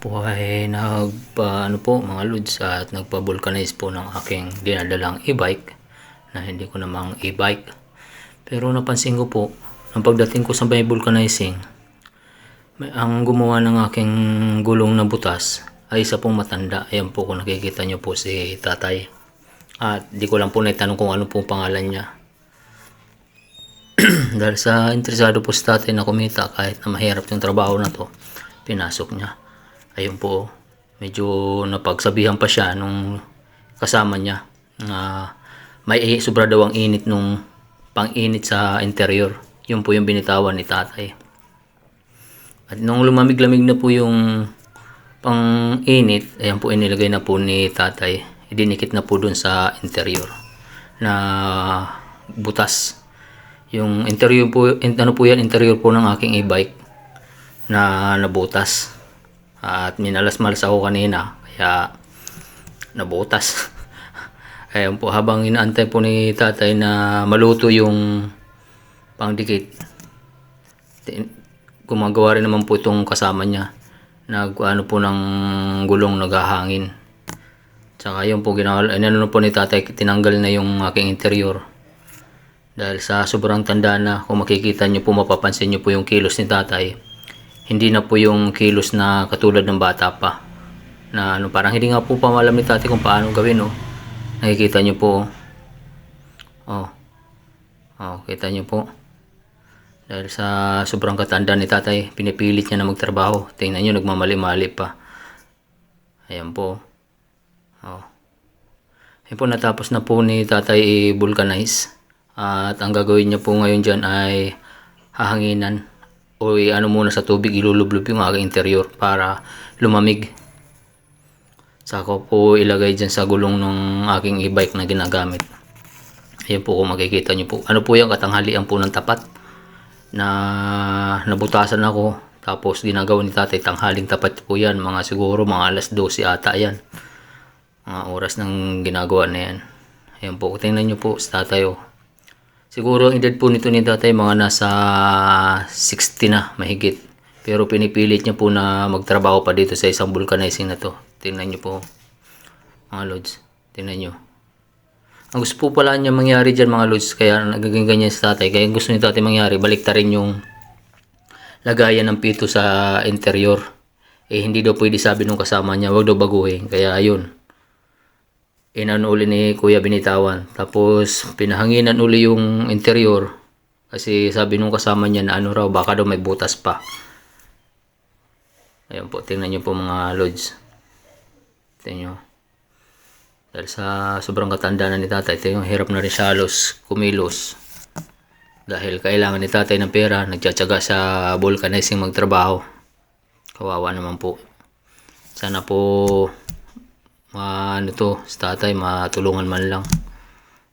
po ay nagpa ano po mga lods at nagpa-vulcanize po ng aking dinadalang e-bike na hindi ko namang e-bike. Pero napansin ko po, nang pagdating ko sa may vulcanizing, may, ang gumawa ng aking gulong na butas ay isa pong matanda. Ayan po kung nakikita nyo po si tatay. At di ko lang po naitanong kung ano pong pangalan niya. Dahil sa interesado po si tatay na kumita kahit na mahirap yung trabaho na to, pinasok niya. Ayun po, medyo napagsabihan pa siya nung kasama niya na may sobra daw ang init nung pang-init sa interior. Yun po yung binitawan ni tatay. At nung lumamig-lamig na po yung pang-init, ayan po inilagay na po ni tatay. Idinikit na po dun sa interior na butas. Yung interior po, ano po yan, interior po ng aking e-bike na nabutas. At minalas-malas ako kanina, kaya nabutas. Ayan po, habang inaantay po ni tatay na maluto yung pangdikit, gumagawa rin naman po itong kasama niya. Nag, ano po ng gulong naghahangin. Tsaka yun po, ginawa, inano po ni tatay, tinanggal na yung aking interior. Dahil sa sobrang tanda na, kung makikita nyo po, mapapansin nyo po yung kilos ni tatay. Hindi na po yung kilos na katulad ng bata pa. Na ano, parang hindi nga po pa alam ni tatay kung paano gawin, oh. Nakikita nyo po, oh. Oh, kita nyo po. Dahil sa sobrang katanda ni tatay, pinipilit niya na magtrabaho. Tingnan nyo, nagmamali-mali pa. Ayan po. Oh. Ayan po, natapos na po ni tatay i-vulcanize. At ang gagawin niya po ngayon dyan ay hahanginan o ano muna sa tubig ilulublob yung aking interior para lumamig. Saka po ilagay dyan sa gulong ng aking e-bike na ginagamit. Ayan po kung makikita nyo po. Ano po yung katanghalian po ng tapat na nabutasan ako. Tapos ginagawa ni tatay tanghaling tapat po yan. Mga siguro mga alas 12 ata yan. Mga oras ng ginagawa na yan. Ayan po. Tingnan nyo po sa tatay oh. Siguro ang edad po nito ni tatay mga nasa 60 na mahigit. Pero pinipilit niya po na magtrabaho pa dito sa isang vulcanizing na to. Tingnan niyo po mga lods. Tingnan niyo. Ang gusto po pala niya mangyari dyan mga lods kaya nagiging ganyan sa tatay. Kaya gusto ni tatay mangyari balik rin yung lagayan ng pito sa interior. Eh hindi daw pwede sabi nung kasama niya wag daw baguhin. Kaya ayun inano uli ni Kuya Binitawan. Tapos pinahanginan uli yung interior kasi sabi nung kasama niya na ano raw baka daw may butas pa. Ayan po, tingnan niyo po mga lods. Tingnan niyo. Dahil sa sobrang katanda na ni tatay, ito yung hirap na rin siya halos kumilos. Dahil kailangan ni tatay ng pera, nagtsatsaga sa vulcanizing magtrabaho. Kawawa naman po. Sana po ma ano to, sa tatay matulungan man lang.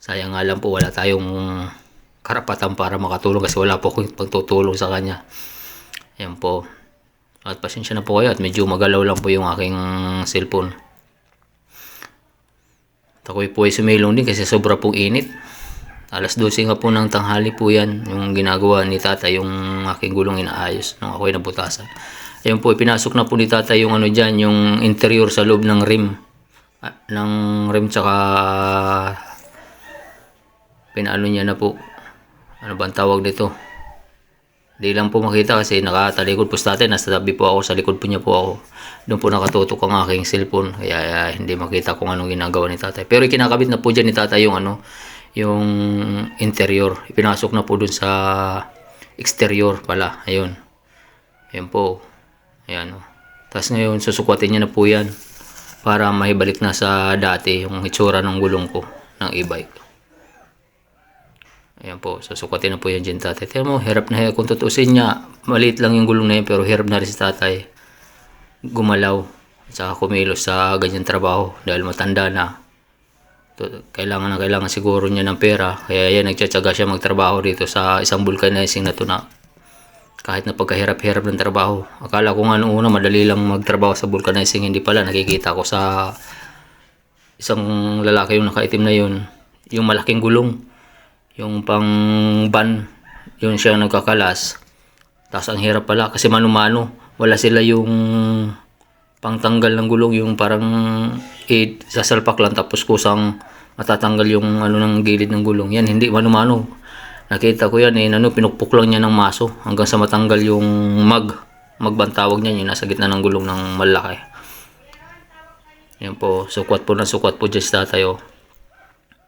Sayang nga lang po wala tayong karapatan para makatulong kasi wala po akong pagtutulong sa kanya. Ayan po. At pasensya na po kayo at medyo magalaw lang po yung aking cellphone. At ako'y po ay sumilong din kasi sobra pong init. Alas 12 nga po ng tanghali po yan yung ginagawa ni tata yung aking gulong inaayos nung ako'y nabutasan. Ayun po, pinasok na po ni tata yung ano dyan, yung interior sa loob ng rim. Ng rim tsaka pinaano niya na po. Ano ba ang tawag dito? Di lang po makita kasi nakatalikod po sa tatay. Nasa tabi po ako, sa likod po niya po ako. Doon po nakatutok ang aking cellphone. Kaya ah, hindi makita kung anong ginagawa ni tatay. Pero ikinakabit na po dyan ni tatay yung ano, yung interior. Ipinasok na po dun sa exterior pala. Ayun. Ayun po. Ayan o. Tapos ngayon, susukwatin niya na po yan para maibalik na sa dati yung itsura ng gulong ko ng e-bike. Ayan po, susukatin na po yan dyan tatay. Tignan mo, hirap na hirap. Kung tutusin niya, maliit lang yung gulong na yan, pero hirap na rin si tatay gumalaw at saka kumilos sa ganyan trabaho dahil matanda na. Kailangan na kailangan siguro niya ng pera. Kaya yan, nagtsatsaga siya magtrabaho dito sa isang vulcanizing na to na kahit na pagkahirap-hirap ng trabaho. Akala ko nga noong madali lang magtrabaho sa vulcanizing, hindi pala. Nakikita ko sa isang lalaki yung nakaitim na yun, yung malaking gulong, yung pang ban, yun siya nagkakalas. Tapos ang hirap pala kasi mano-mano, wala sila yung pangtanggal ng gulong yung parang eh, sasalpak lang tapos kusang matatanggal yung ano ng gilid ng gulong. Yan, hindi mano-mano. Nakita ko yan eh, ano, pinukpok lang niya ng maso hanggang sa matanggal yung mag. Magbantawag niya yung nasa gitna ng gulong ng malaki. Yan po, sukwat po na sukwat po dyan sa tatay oh.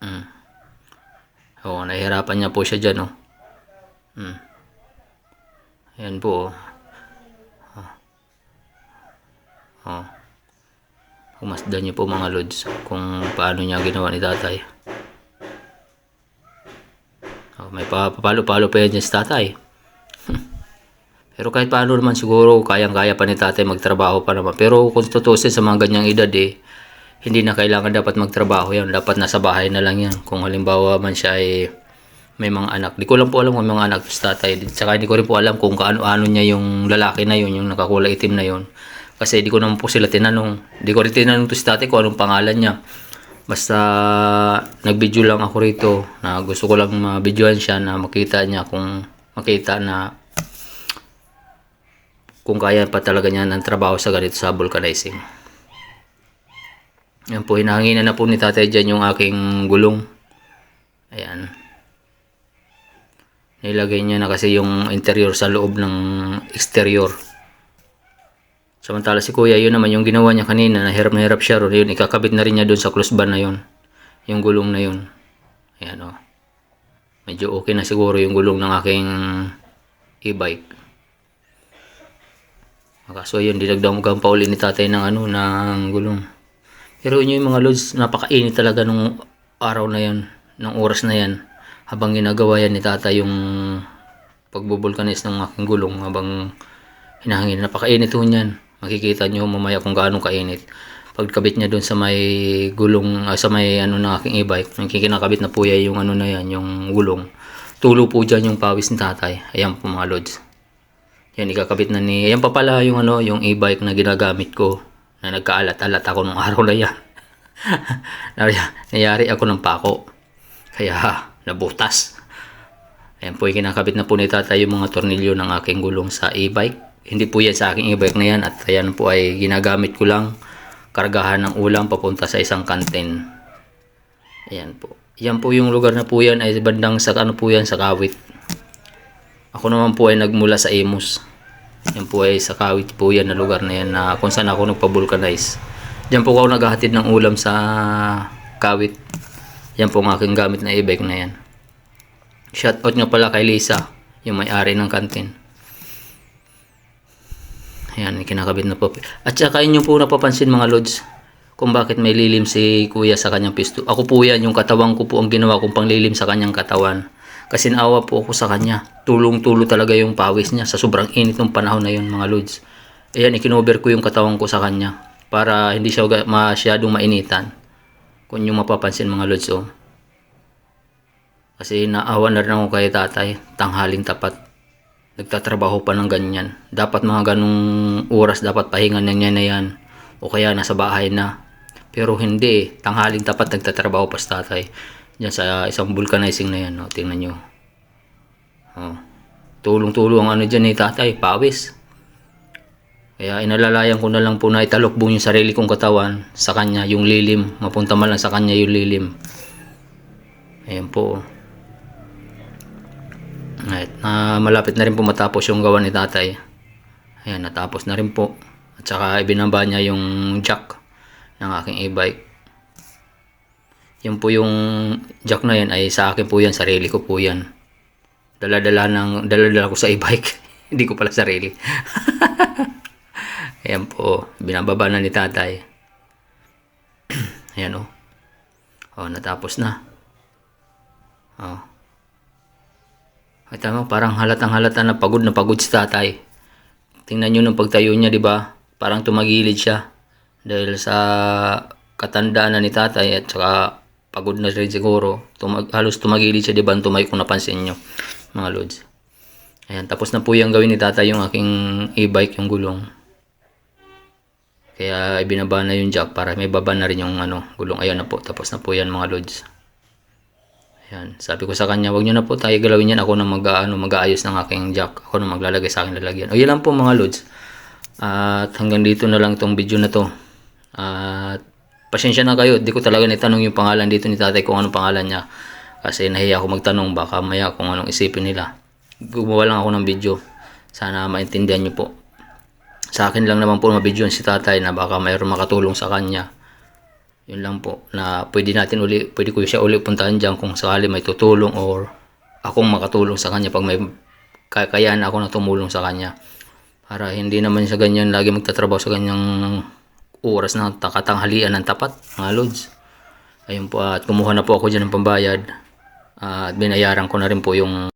Mm. Oo, nahihirapan niya po siya dyan oh. Mm. Yan po oh. Oh. Pumasdan niyo po mga lods kung paano niya ginawa ni tatay. May pa- papalo-palo pa yan sa tatay. Pero kahit paano naman siguro kayang-kaya pa ni tatay magtrabaho pa naman. Pero kung tutusin sa mga ganyang edad eh, hindi na kailangan dapat magtrabaho yan. Dapat nasa bahay na lang yan. Kung halimbawa man siya ay may mga anak. Di ko lang po alam kung may mga anak sa tatay. Tsaka hindi ko rin po alam kung kaano-ano niya yung lalaki na yun, yung nakakulay itim na yun. Kasi di ko naman po sila tinanong. Di ko rin tinanong to si tatay kung anong pangalan niya. Basta nag-video lang ako rito na gusto ko lang ma-videoan siya na makita niya kung makita na kung kaya pa talaga niya ng trabaho sa ganito sa vulcanizing. Yan po, hinahanginan na po ni tatay dyan yung aking gulong. Ayan. Nilagay niya na kasi yung interior sa loob ng exterior. Samantala si kuya, yun naman yung ginawa niya kanina, nahirap na hirap siya ron. Yun, ikakabit na rin niya doon sa close bar na yun. Yung gulong na yun. Ayan o. Medyo okay na siguro yung gulong ng aking e-bike. Kaso yun, dinagdamugan pa uli ni tatay ng ano, ng gulong. Pero yun yung mga loads, napakainit talaga nung araw na yan, ng oras na yan. Habang ginagawa yan ni tatay yung pagbubulkanis ng aking gulong, habang hinahangin, napakainit ho niyan. Makikita nyo mamaya kung gaano kainit. Pagkabit niya doon sa may gulong, ah, sa may ano ng aking e-bike, yung kinakabit na po yan yung ano na yan, yung gulong. Tulo po dyan yung pawis ni tatay. Ayan po mga loads. Yan, ikakabit na ni... Yan pa pala yung ano, yung e-bike na ginagamit ko. Na nagkaalat-alat ako nung araw na yan. Naya- Nayari ako ng pako. Kaya, nabutas. Ayan po, kinakabit na po ni tatay yung mga tornilyo ng aking gulong sa e-bike. Hindi po yan sa aking e-bike na yan. At ayan po ay ginagamit ko lang kargahan ng ulam papunta sa isang kantin. Ayan po. Yan po yung lugar na po yan ay bandang sa ano po yan sa Kawit. Ako naman po ay nagmula sa Imus. Yan po ay sa Kawit po yan na lugar na yan na kung saan ako nagpa-vulcanize. Diyan po ako naghahatid ng ulam sa Kawit. Yan po ang aking gamit na e-bike na yan. Shoutout nga pala kay Lisa, yung may-ari ng kantin. Ayan, kinakabit na po. At saka inyo po napapansin mga lods, kung bakit may lilim si kuya sa kanyang pisto. Ako po yan, yung katawan ko po ang ginawa kong panglilim sa kanyang katawan. Kasi naawa po ako sa kanya. Tulong-tulo talaga yung pawis niya sa sobrang init ng panahon na yun mga lods. Ayan, ikinover ko yung katawan ko sa kanya para hindi siya masyadong mainitan. Kung yung mapapansin mga lods oh. Kasi naawa na rin ako kay tatay, tanghaling tapat. Nagtatrabaho pa ng ganyan. Dapat mga ganong oras, dapat pahinga na niya na yan. O kaya nasa bahay na. Pero hindi, eh. tanghaling tapat nagtatrabaho pa sa tatay. Diyan sa isang vulcanizing na yan, no? tingnan nyo. Oh. Tulong-tulong ang ano dyan ni tatay, pawis. Kaya inalalayan ko na lang po na italokbong yung sarili kong katawan sa kanya, yung lilim. Mapunta man lang sa kanya yung lilim. Ayan po. Right. na malapit na rin po matapos yung gawa ni tatay. Ayan, natapos na rin po. At saka ibinaba niya yung jack ng aking e-bike. Yun po yung jack na yan ay sa akin po yan, sarili ko po yan. Dala-dala ng dala-dala ko sa e-bike. Hindi ko pala sarili. Ayan po, binababa na ni tatay. Ayan o. Oh. oh, natapos na. Oh. Ay tama, parang halatang halata na pagod na pagod si tatay. Tingnan nyo nung pagtayo niya, di ba? Parang tumagilid siya. Dahil sa katandaan na ni tatay at saka pagod na rin siguro. Tumag, halos tumagilid siya, di ba? Tumay kung napansin nyo, mga lods. Ayan, tapos na po yung gawin ni tatay yung aking e-bike, yung gulong. Kaya ibinaba na yung jack para may baba na rin yung ano, gulong. Ayan na po, tapos na po yan mga lods. Ayan, sabi ko sa kanya, wag nyo na po tayo galawin yan. Ako na mag, ano, mag-aayos ng aking jack. Ako na maglalagay sa aking lalagyan. O yan lang po mga lods. At hanggang dito na lang itong video na to. At pasensya na kayo, di ko talaga nitanong yung pangalan dito ni tatay kung anong pangalan niya. Kasi nahiya ako magtanong, baka maya kung anong isipin nila. Gumawa lang ako ng video. Sana maintindihan nyo po. Sa akin lang naman po mabidyoan si tatay na baka mayroon makatulong sa kanya. Yun lang po na pwede natin uli, pwede ko siya uli puntahan dyan kung sakali may tutulong or akong makatulong sa kanya pag may kakayahan ako na tumulong sa kanya. Para hindi naman siya ganyan lagi magtatrabaho sa ganyang oras na katanghalian ng tapat, mga lods. Ayun po at kumuha na po ako dyan ng pambayad. At binayaran ko na rin po yung